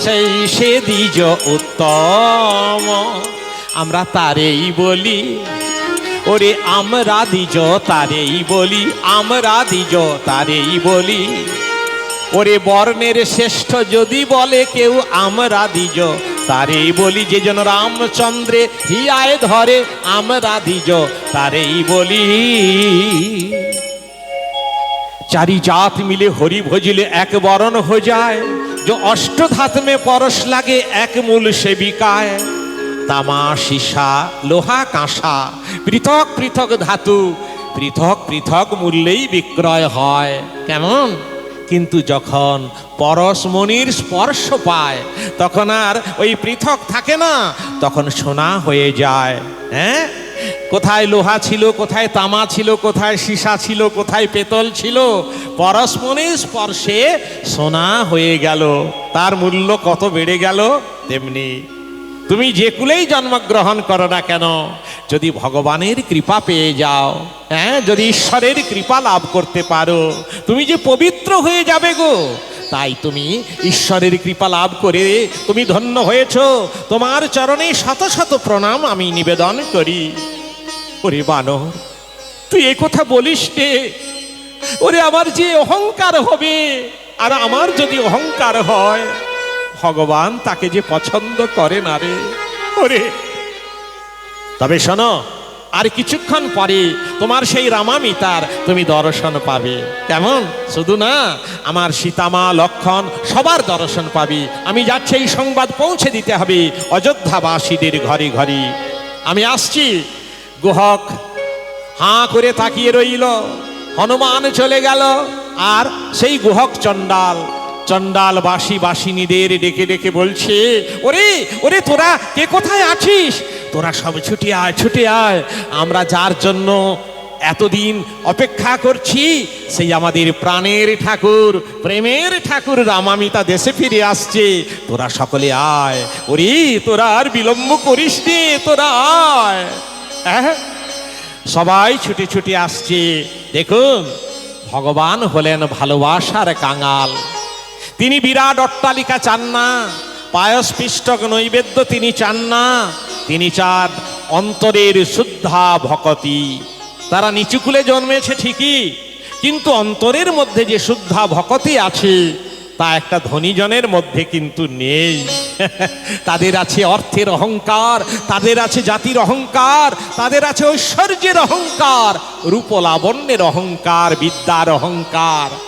সেই সে দ্বিজ উত্তম। আমরা তারেই বলি, ওরে আমরা দ্বিজ তারেই বলি, আমরা দ্বিজ তারেই বলি। ওরে বর্ণের শ্রেষ্ঠ যদি বলে কেউ, আমরা দ্বিজ তারেই বলি। যে যেন রামচন্দ্রে হিয়ায় ধরে, আমরা দ্বিজ তারেই বলি। চারি জাত মিলে হরি ভজিলে এক বরণ हो যায়। जो অষ্টধাত মে পরশ লাগে, এক মূল সেবিকায়। তামা সীসা লোহা কাঁসা, পৃথক পৃথক ধাতু, পৃথক পৃথক মূল্যেই বিক্রয় হয়। কেমন? কিন্তু যখন পরশমণির স্পর্শ পায়, তখন আর ওই পৃথক থাকে না, তখন সোনা হয়ে যায়। হ্যাঁ? কোথায় লোহা ছিল, কোথায় তামা ছিল, কোথায় সীসা ছিল, কোথায় পেতল ছিল পরশমণির স্পর্শে সোনা হয়ে গেল। তার মূল্য কত বেড়ে গেল? তেমনি তুমি যে কুলেই জন্মগ্রহণ করো না কেন? যদি ভগবানের কৃপা পেয়ে যাও হ্যাঁ যদি ঈশ্বরের কৃপা লাভ করতে পারো, তুমি যে পবিত্র হয়ে যাবে গো, তাই তুমি ঈশ্বরের কৃপা লাভ করে তুমি ধন্য হয়েছ। তোমার চরণে শত শত প্রণাম আমি নিবেদন করি। ওরে বানর, তুই এ কথা বলিস নে। ওরে আমার যে অহংকার হবে, আর আমার যদি অহংকার হয়, ভগবান তাকে যে পছন্দ করে না রে। ওরে, তবে শোনো, আর কিছুক্ষণ পরে তোমার সেই রামামিতার তুমি দর্শন পাবে। কেমন? শুধু না, আমার সীতামা, লক্ষণ সবার দর্শন পাবি। আমি যাচ্ছি, এই সংবাদ পৌঁছে দিতে হবে অযোধ্যাবাসীদের ঘরে ঘরে। আমি আসছি। গুহক। হাঁ করে তাকিয়ে রইল। হনুমান চলে গেল। আর সেই গুহক চণ্ডাল চণ্ডাল বাসি বাসিনীদের ডেকে ডেকে বলছে, ওরে ওরে তোরা কে কোথায় আছিস? তোরা সব ছুটে আয় ছুটে আয়। আমরা যার জন্য এতদিন অপেক্ষা করছি, সেই আমাদের প্রাণের ঠাকুর, প্রেমের ঠাকুর রামামিতা দেশে ফিরে আসছে। তোরা সকলে আয়। ওরে, তোরা আর বিলম্ব করিস নে, তোরা আয়। সবাই ছুটে ছুটে আসছে। দেখুন, ভগবান হলেন ভালোবাসার কাঙাল। তিনি বিরাট অট্টালিকা চান না পায়স পিষ্টক নৈবেদ্য তিনি চান না, তিনি চান অন্তরের শুদ্ধা ভকতি। তারা নিচুকুলে জন্মেছে ঠিকই, কিন্তু অন্তরের মধ্যে যে শুদ্ধা ভকতি আছে, তা একটা ধনীজনের মধ্যে কিন্তু নেই। তাদের আছে অর্থের অহংকার, তাদের আছে জাতির অহংকার, তাদের আছে ঐশ্বর্যের অহংকার, রূপলাবণ্যের অহংকার, বিদ্যার অহংকার।